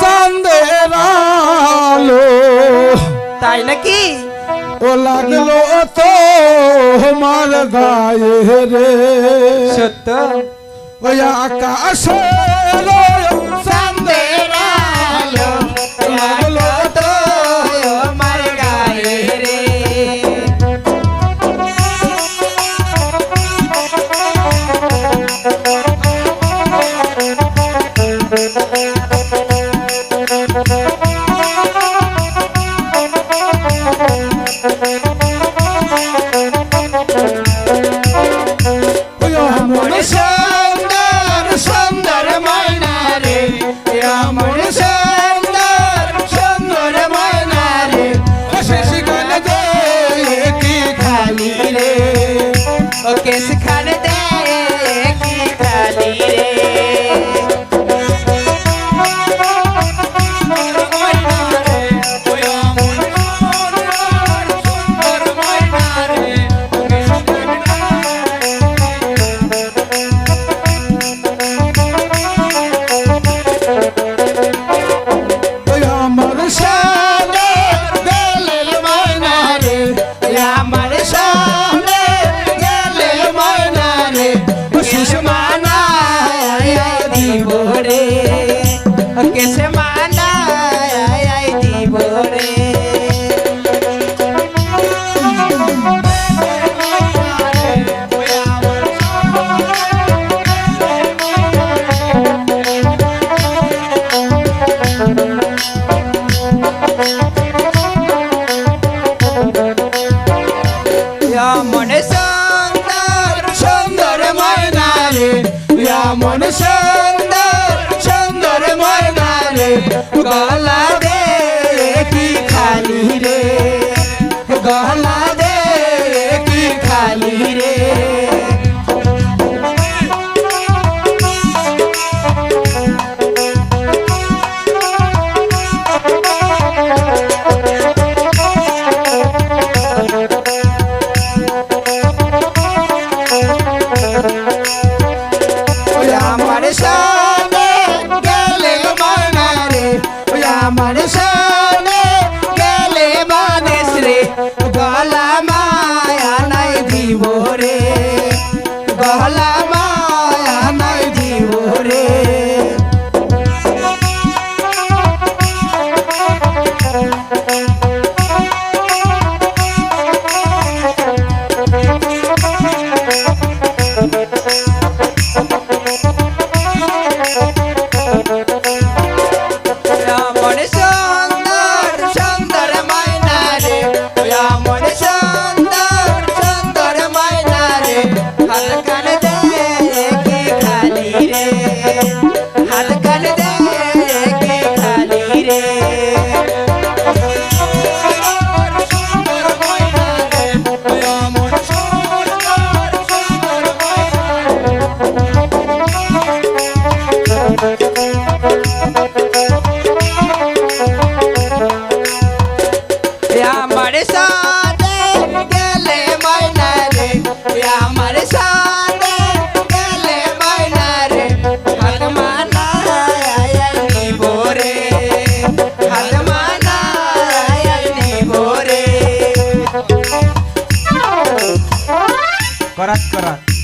সন্দের আলো। তাই নাকি? ও লাগল তো আমার গায়ে রে। সত্য। ওই আকাশ সন্দের আলো। লাগল তো আমার গায়ে রে। ওই দিব রে ও কেস মানা দিব রে সুন্দর সুন্দর ময়না রে এমন সুন্দর আমার সাথে গেলে মাইনা রে আমার সাথে গেলে মাইনা রে হাত মানা নিব রে হাত মানা নিব রে করাত করাত